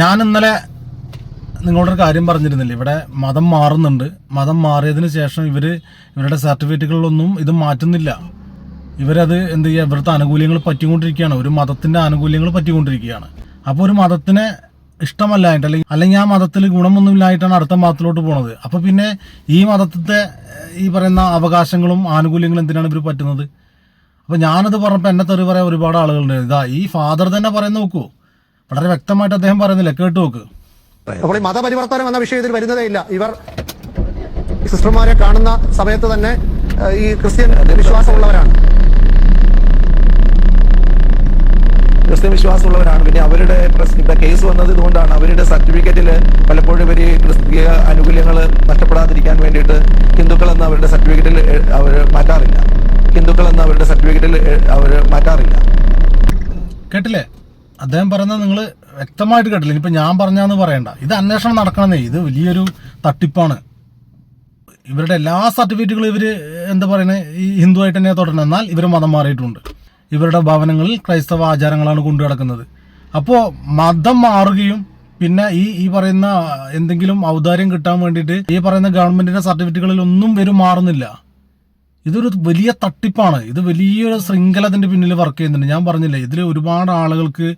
ഞാൻ ഇന്നലെ നിങ്ങളോടൊരു കാര്യം പറഞ്ഞിരുന്നില്ല? ഇവിടെ മതം മാറുന്നുണ്ട്. മതം മാറിയതിന് ശേഷം ഇവർ ഇവരുടെ സർട്ടിഫിക്കറ്റുകളിലൊന്നും ഇത് മാറ്റുന്നില്ല. ഇവരത് എന്ത് ചെയ്യുക ഇവിടുത്തെ ആനുകൂല്യങ്ങൾ പറ്റിക്കൊണ്ടിരിക്കുകയാണ്. ഒരു മതത്തിന്റെ ആനുകൂല്യങ്ങൾ പറ്റിക്കൊണ്ടിരിക്കുകയാണ്. അപ്പോൾ ഒരു മതത്തിനെ ഇഷ്ടമല്ലായിട്ട് അല്ലെങ്കിൽ അല്ലെങ്കിൽ ആ മതത്തിൽ ഗുണമൊന്നുമില്ലായിട്ടാണ് അടുത്ത മതത്തിലോട്ട് പോണത്. അപ്പോൾ പിന്നെ ഈ മതത്തെ ഈ പറയുന്ന അവകാശങ്ങളും ആനുകൂല്യങ്ങളും എന്തിനാണ് ഇവർ പറ്റുന്നത്? അപ്പോൾ ഞാനത് പറഞ്ഞപ്പോൾ എന്നെ തെറി പറയാൻ ഒരുപാട് ആളുകളുണ്ട് ഇതാ ഈ ഫാദർ തന്നെ പറയുന്ന നോക്കൂ. വളരെ വ്യക്തമായിട്ട് അദ്ദേഹം പറയുന്നില്ല. കേട്ട് നോക്ക്. അപ്പോൾ ഈ മതപരിവർത്തനം എന്ന വിഷയത്തിൽ വരുന്നതേ ഇല്ല. ഇവർ സിസ്റ്റർമാരെ കാണുന്ന സമയത്ത് തന്നെ ഈ ക്രിസ്ത്യൻ വിശ്വാസമുള്ളവരാണ്. ക്രിസ്ത്യൻ വിശ്വാസമുള്ളവരാണ്. പിന്നെ അവരുടെ ഇവിടെ കേസ് വന്നത് ഇതുകൊണ്ടാണ്. അവരുടെ സർട്ടിഫിക്കറ്റിൽ പലപ്പോഴും ഇവർ ക്രിസ്തീയ ആനുകൂല്യങ്ങൾ നഷ്ടപ്പെടാതിരിക്കാൻ വേണ്ടിയിട്ട് ഹിന്ദുക്കൾ എന്ന് അവരുടെ സർട്ടിഫിക്കറ്റിൽ അവർ മാറ്റാറില്ല. ഹിന്ദുക്കൾ എന്ന് അവരുടെ സർട്ടിഫിക്കറ്റിൽ അവർ മാറ്റാറില്ല. കേട്ടില്ലേ? അദ്ദേഹം പറയുന്നത് നിങ്ങൾ വ്യക്തമായിട്ട് കേട്ടില്ല. ഇനിയിപ്പോൾ ഞാൻ പറഞ്ഞാന്ന് പറയണ്ട. ഇത് അന്വേഷണം നടക്കണമെന്നേ ഇത് വലിയൊരു തട്ടിപ്പാണ്. ഇവരുടെ എല്ലാ സർട്ടിഫിക്കറ്റുകളും ഇവർ എന്താ പറയുന്നത് ഈ ഹിന്ദുവായിട്ട് തന്നെ തുടരണം എന്നാൽ ഇവർ മതം മാറിയിട്ടുണ്ട്. ഇവരുടെ ഭവനങ്ങളിൽ ക്രൈസ്തവ ആചാരങ്ങളാണ് കൊണ്ടു കിടക്കുന്നത് അപ്പോൾ മതം മാറുകയും പിന്നെ ഈ ഈ പറയുന്ന എന്തെങ്കിലും ഔദാര്യം കിട്ടാൻ വേണ്ടിയിട്ട് ഈ പറയുന്ന ഗവൺമെന്റിന്റെ സർട്ടിഫിക്കറ്റുകളിൽ ഒന്നും വരും മാറുന്നില്ല. ഇതൊരു വലിയ തട്ടിപ്പാണ്. ഇത് വലിയൊരു ശൃംഖല അതിന്റെ പിന്നിൽ വർക്ക് ചെയ്യുന്നുണ്ട്. ഞാൻ പറഞ്ഞില്ലേ ഇതിൽ ഒരുപാട് ആളുകൾക്ക്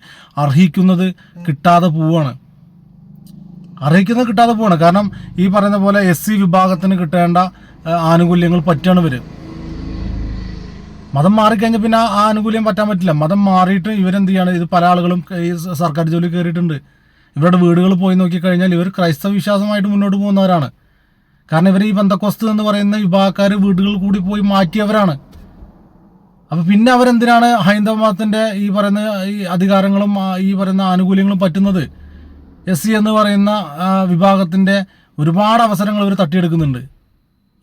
അർഹിക്കുന്നത് കിട്ടാതെ പോവാണ്. അർഹിക്കുന്നത് കിട്ടാതെ പോവാണ്. കാരണം ഈ പറയുന്ന പോലെ എസ് സി വിഭാഗത്തിന് കിട്ടേണ്ട ആനുകൂല്യങ്ങൾ പറ്റാണ് ഇവർ. മതം മാറിക്കഴിഞ്ഞാൽ പിന്നെ ആ ആനുകൂല്യം പറ്റാൻ പറ്റില്ല. മതം മാറിയിട്ട് ഇവരെന്ത് ചെയ്യാണ്? ഇത് പല ആളുകളും ഈ സർക്കാർ ജോലി കയറിയിട്ടുണ്ട്. ഇവരുടെ വീടുകൾ പോയി നോക്കിക്കഴിഞ്ഞാൽ ഇവർ ക്രൈസ്തവ വിശ്വാസമായിട്ട് മുന്നോട്ട് പോകുന്നവരാണ്. കാരണം ഇവർ ഈ ബന്ധക്കോസ്ത് എന്ന് പറയുന്ന വിഭാഗക്കാർ വീടുകൾ കൂടി പോയി മാറ്റിയവരാണ്. അപ്പൊ പിന്നെ അവരെന്തിനാണ് ഹൈന്ദവ മതത്തിന്റെ ഈ പറയുന്ന ഈ അധികാരങ്ങളും ഈ പറയുന്ന ആനുകൂല്യങ്ങളും പറ്റുന്നത്? എസ് സി എന്ന് പറയുന്ന വിഭാഗത്തിന്റെ ഒരുപാട് അവസരങ്ങൾ ഇവർ തട്ടിയെടുക്കുന്നുണ്ട്.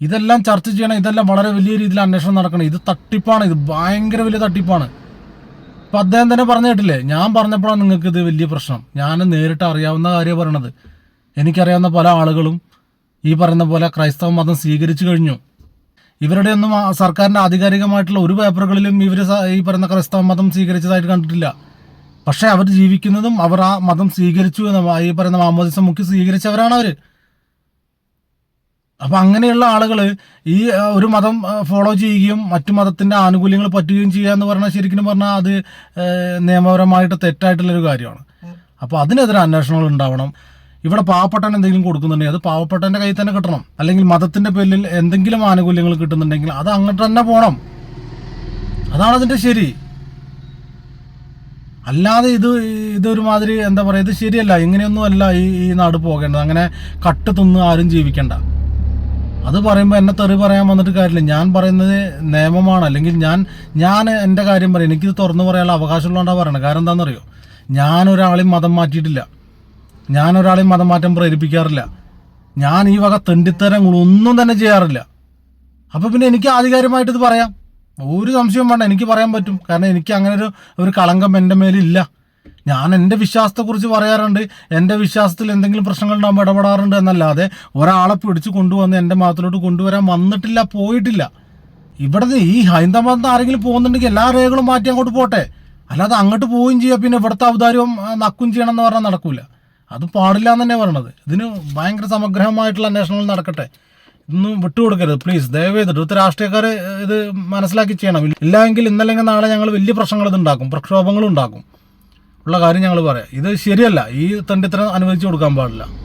ഇതെല്ലാം ചർച്ച ചെയ്യണം. ഇതെല്ലാം വളരെ വലിയ രീതിയിൽ അന്വേഷണം നടക്കണം. ഇത് തട്ടിപ്പാണ്. ഇത് ഭയങ്കര വലിയ തട്ടിപ്പാണ്. ഇപ്പം അദ്ദേഹം തന്നെ പറഞ്ഞു കേട്ടില്ലേ? ഞാൻ പറഞ്ഞപ്പോഴാണ് നിങ്ങൾക്ക് ഇത് വലിയ പ്രശ്നം. ഞാൻ നേരിട്ട് അറിയാവുന്ന കാര്യം പറയണത്. എനിക്കറിയാവുന്ന പല ആളുകളും ഈ പറയുന്ന പോലെ ക്രൈസ്തവ മതം സ്വീകരിച്ചു കഴിഞ്ഞു. ഇവരുടെ ഒന്നും സർക്കാരിന്റെ ആധികാരികമായിട്ടുള്ള ഒരു പേപ്പറുകളിലും ഇവർ ഈ പറയുന്ന ക്രൈസ്തവ മതം സ്വീകരിച്ചതായിട്ട് കണ്ടിട്ടില്ല. പക്ഷേ അവർ ജീവിക്കുന്നതും അവർ ആ മതം സ്വീകരിച്ചു എന്ന് ഈ പറയുന്ന മാമോദിസം മുഖ്യ സ്വീകരിച്ചവരാണ് അവർ അപ്പൊ അങ്ങനെയുള്ള ആളുകൾ ഈ ഒരു മതം ഫോളോ ചെയ്യുകയും മറ്റു മതത്തിന്റെ ആനുകൂല്യങ്ങൾ പറ്റുകയും ചെയ്യുക എന്ന് പറഞ്ഞാൽ ശരിക്കും പറഞ്ഞാൽ അത് നിയമപരമായിട്ട് തെറ്റായിട്ടുള്ളൊരു കാര്യമാണ്. അപ്പോൾ അതിനെതിരെ അന്വേഷണങ്ങൾ ഉണ്ടാവണം. ഇവിടെ പാവപ്പെട്ടവൻ എന്തെങ്കിലും കൊടുക്കുന്നുണ്ടെങ്കിൽ അത് പാവപ്പെട്ടവന്റെ കയ്യിൽ തന്നെ കിട്ടണം. അല്ലെങ്കിൽ മതത്തിന്റെ പേരിൽ എന്തെങ്കിലും ആനുകൂല്യങ്ങൾ കിട്ടുന്നുണ്ടെങ്കിൽ അത് അങ്ങോട്ട് തന്നെ പോണം. അതാണ് അതിന്റെ ശരി. അല്ലാതെ ഇത് ഇതൊരുമാതിരി എന്താ പറയുക ഇത് ശരിയല്ല. ഇങ്ങനെയൊന്നും അല്ല ഈ ഈ നാട് പോകേണ്ടത്. അങ്ങനെ കട്ട് തിന്ന് ആരും ജീവിക്കണ്ട. അത് പറയുമ്പോൾ എന്നെ തെറി പറയാൻ വന്നിട്ട് കാര്യമില്ല. ഞാൻ പറയുന്നത് നിയമമാണ്. അല്ലെങ്കിൽ ഞാൻ ഞാൻ എന്റെ കാര്യം പറയും. എനിക്കിത് തുറന്നു പറയാനുള്ള അവകാശമുള്ളതുകൊണ്ടാണ് പറയണത്. കാരണം എന്താണെന്നറിയോ? ഞാൻ ഒരാളെയും മതം മാറ്റിയിട്ടില്ല. ഞാൻ ഒരാളെയും മതമാറ്റം പ്രേരിപ്പിക്കാറില്ല. ഞാൻ ഈ വക തെണ്ടിത്തരങ്ങളൊന്നും തന്നെ ചെയ്യാറില്ല. അപ്പൊ പിന്നെ എനിക്ക് ആധികാരികമായിട്ട് ഇത് പറയാം. ഒരു സംശയവും വേണ്ട എനിക്ക് പറയാൻ പറ്റും. കാരണം എനിക്ക് അങ്ങനെ ഒരു ഒരു കളങ്കം എന്റെ മേലില്ല. ഞാൻ എന്റെ വിശ്വാസത്തെക്കുറിച്ച് പറയാറുണ്ട്. എന്റെ വിശ്വാസത്തിൽ എന്തെങ്കിലും പ്രശ്നങ്ങൾ ഉണ്ടാകുമ്പോൾ ഇടപെടാറുണ്ട് എന്നല്ലാതെ ഒരാളെ പിടിച്ച് കൊണ്ടുവന്ന് എന്റെ മതത്തിലോട്ട് കൊണ്ടുവരാൻ വന്നിട്ടില്ല പോയിട്ടില്ല. ഇവിടെ ഈ ഹൈന്ദവ മതം ആരെങ്കിലും പോകുന്നുണ്ടെങ്കിൽ എല്ലാ രേഖകളും മാറ്റി അങ്ങോട്ട് പോട്ടെ. അല്ലാതെ അങ്ങോട്ട് പോവുകയും ചെയ്യുക പിന്നെ ഇവിടുത്തെ ഔദാര്യം നക്കുകയും നക്കും ചെയ്യണം എന്ന് പറഞ്ഞാൽ നടക്കൂല. അത് പാടില്ല എന്ന് തന്നെ പറയണത്. ഇതിന് ഭയങ്കര സമഗ്രമായിട്ടുള്ള അന്വേഷണങ്ങൾ നടക്കട്ടെ. ഇതൊന്നും വിട്ടുകൊടുക്കരുത്. പ്ലീസ് ദയവേത് ഇവിടുത്തെ രാഷ്ട്രീയക്കാർ ഇത് മനസ്സിലാക്കി ചെയ്യണം. ഇല്ലെങ്കിൽ ഇന്നല്ലെങ്കിൽ നാളെ ഞങ്ങൾ വലിയ പ്രശ്നങ്ങൾ ഇത് ഉണ്ടാക്കും. പ്രക്ഷോഭങ്ങളും ഉണ്ടാക്കും. ഉള്ള കാര്യം ഞങ്ങൾ പറയാം. ഇത് ശരിയല്ല. ഈ തണ്ടിത്തരം അനുവദിച്ചു കൊടുക്കാൻ പാടില്ല.